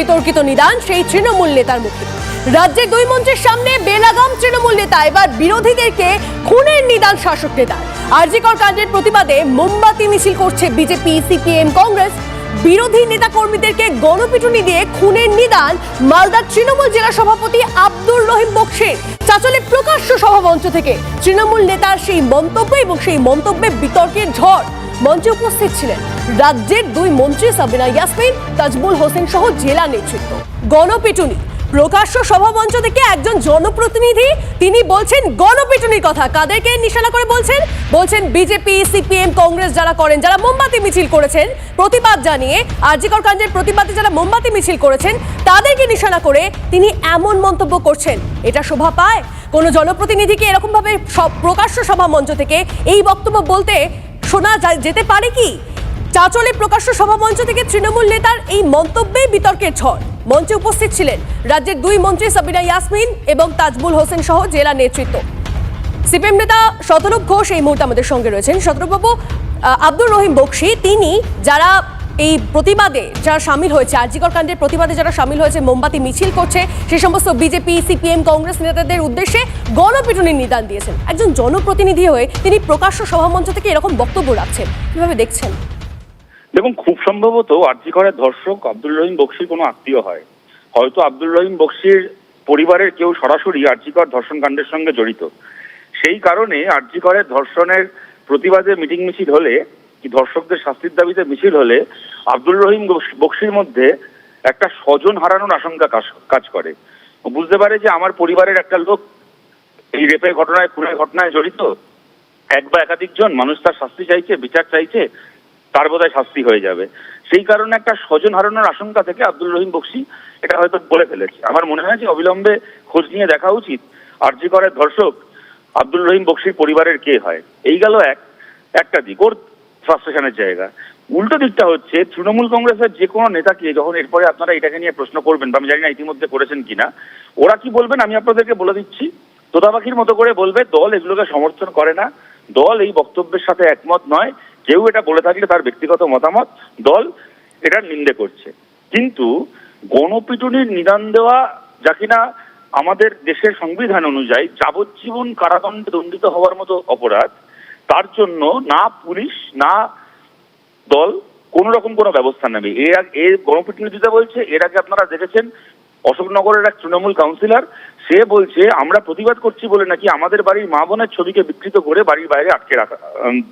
বিতর্কিত নিদান সেই তৃণমূল নেতার মুখে। রাজ্যের দুই মন্ত্রীর সামনে বেলাগাম তৃণমূল নেতা, এবার বিরোধীদেরকে খুনের নিদান শাসক নেতার আরজিকর কাণ্ডের প্রতিবাদে মোমবাতি মিছিল করছে বিজেপি, সিপিএম, কংগ্রেস। বিরোধী নেতা কর্মীদেরকে গণপিটুনি দিয়ে খুনের নিদান মালদার তৃণমূল জেলা সভাপতি আব্দুর রহিম বক্সির চাচলে প্রকাশ্য সভামঞ্চ থেকে তৃণমূল নেতার সেই মন্তব্য এবং সেই মন্তব্যে বিতর্কের ঝড় মঞ্চে উপস্থিত ছিলেন রাজ্যের দুই মন্ত্রী সাবিনা ইয়াসমিন, তাজমুল হোসেন সহ জেলা নেতৃত্ব। গণপিটুনি প্রকাশ্য সভামঞ্চ থেকে একজন জনপ্রতিনিধি, তিনি বলছেন গণপিটুনির কথা। কাদেরকে নিশানা করে বলছেন? বলছেন বিজেপি, সিপিএম, কংগ্রেস যারা করেন, যারা মোমবাতি মিছিল করেছেন, প্রতিবাদ জানিয়ে আরজিকর কাণ্ডের প্রতিবাদে যারা মোমবাতি মিছিল করেছেন, তাদেরকে নিশানা করে তিনি এমন মন্তব্য করছেন। এটা শোভা পায়? কোনো জনপ্রতিনিধিকে এরকমভাবে সব প্রকাশ্য সভা মঞ্চ থেকে এই বক্তব্য বলতে শোনা যেতে পারে কি? চাচলে প্রকাশ্য সভামঞ্চ থেকে তৃণমূল নেতার এই মন্তব্যে বিতর্কের ঝড়। মঞ্চে উপস্থিত ছিলেন রাজ্যের দুই মন্ত্রী সাবিনা ইয়াসমিন এবং তাজমুল হোসেন সহ জেলা নেতৃত্ব। সিপিএম নেতা শতরূপ ঘোষ এই মুহূর্তে আমাদের সঙ্গে রয়েছেন। শতরূপবাবু আব্দুর রহিম বক্সি, তিনি যারা এই প্রতিবাদে যারা সামিল হয়েছে, আরজিকর কাণ্ডের প্রতিবাদে যারা সামিল হয়েছে, মোমবাতি মিছিল করছে, সে সমস্ত বিজেপি, সিপিএম, কংগ্রেস নেতাদের উদ্দেশ্যে গণপিটুনির নিদান দিয়েছেন। একজন জনপ্রতিনিধি হয়ে তিনি প্রকাশ্য সভামঞ্চ থেকে এরকম বক্তব্য রাখছেন। কীভাবে দেখছেন? দেখুন, খুব সম্ভবত আর্যিকরের ধর্ষক আব্দুল রহিম বক্সির কোনো আত্মীয় হয়। হয়তো আব্দুল রহিম বক্সির পরিবারের কেউ সরাসরি আর্যিকর ধর্ষণ কাণ্ডের সঙ্গে জড়িত। সেই কারণে আর্যিকরের ধর্ষণের প্রতিবাদে মিটিং মিছিল হলে, কি ধর্ষকদের শাস্তির দাবিতে মিছিল হলে, আব্দুল রহিম বক্স- বক্সির মধ্যে একটা স্বজন হারানোর আশঙ্কা কাজ করে। বুঝতে পারে যে আমার পরিবারের একটা লোক এই রেপের ঘটনায়, খুনের ঘটনায় জড়িত। এক বা একাধিক জন মানুষ তার শাস্তি চাইছে, বিচার চাইছে তার বোধহয় শাস্তি হয়ে যাবে। সেই কারণে একটা স্বজন হারানোর আশঙ্কা থেকে আব্দুল রহিম বক্সি এটা হয়তো বলে ফেলেছে। আমার মনে হয় যে অবিলম্বে খোঁজ নিয়ে দেখা উচিত। আরজি করের ধর্ষক আব্দুল রহিম বক্সির পরিবারের কে হয়? এই গেল এক। একটা দিক, ওর ফ্রাস্ট্রেশনের জায়গা। উল্টো দিকটা হচ্ছে, তৃণমূল কংগ্রেসের যে কোনো নেতাকে যখন এরপরে আপনারা এটাকে নিয়ে প্রশ্ন করবেন, বা আমি জানি না ইতিমধ্যে করেছেন কিনা, ওরা কি বলবেন আমি আপনাদেরকে বলে দিচ্ছি। তোতাপাখির মতো করে বলবে, দল এগুলোকে সমর্থন করে না। দল এই বক্তব্যের সাথে একমত নয়। কেউ এটা বলে থাকলে তার ব্যক্তিগত মতামত। দল এটার নিন্দে করছে। কিন্তু গণপিটুনির নিদান দেওয়া যা কিনা আমাদের দেশের সংবিধান অনুযায়ী যাবজ্জীবন কারাদণ্ডে দণ্ডিত হওয়ার মতো অপরাধ, তার জন্য না পুলিশ, না দল কোন রকম কোনো ব্যবস্থা নেবে। এর আগে গণপিটুনি দিতে বলছে, এর আগে আপনারা দেখেছেন অশোকনগরের এক তৃণমূল কাউন্সিলর সে বলছে, আমরা প্রতিবাদ করছি বলে নাকি আমাদের বাড়ির মা বোনের ছবিকে বিকৃত করে বাড়ির বাইরে আটকে রাখা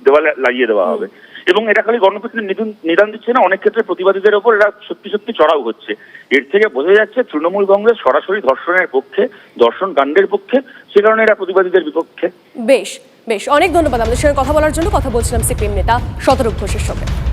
দেওয়ালে লাগিয়ে দেওয়া হবে। এবং এটা খালি গণপিটুনি নিদান নিদান দিচ্ছে না, অনেক ক্ষেত্রে প্রতিবাদীদের ওপর এরা সত্যি সত্যি চড়াও হচ্ছে। এর থেকে বোঝা যাচ্ছে, তৃণমূল কংগ্রেস সরাসরি ধর্ষণের পক্ষে, ধর্ষণ কাণ্ডের পক্ষে, সে কারণে এরা প্রতিবাদীদের বিপক্ষে। বেশ বেশ, অনেক ধন্যবাদ আমাদের সঙ্গে কথা বলার জন্য। কথা বলছিলাম সিপিএম নেতা শতরূপ ঘোষের সঙ্গে।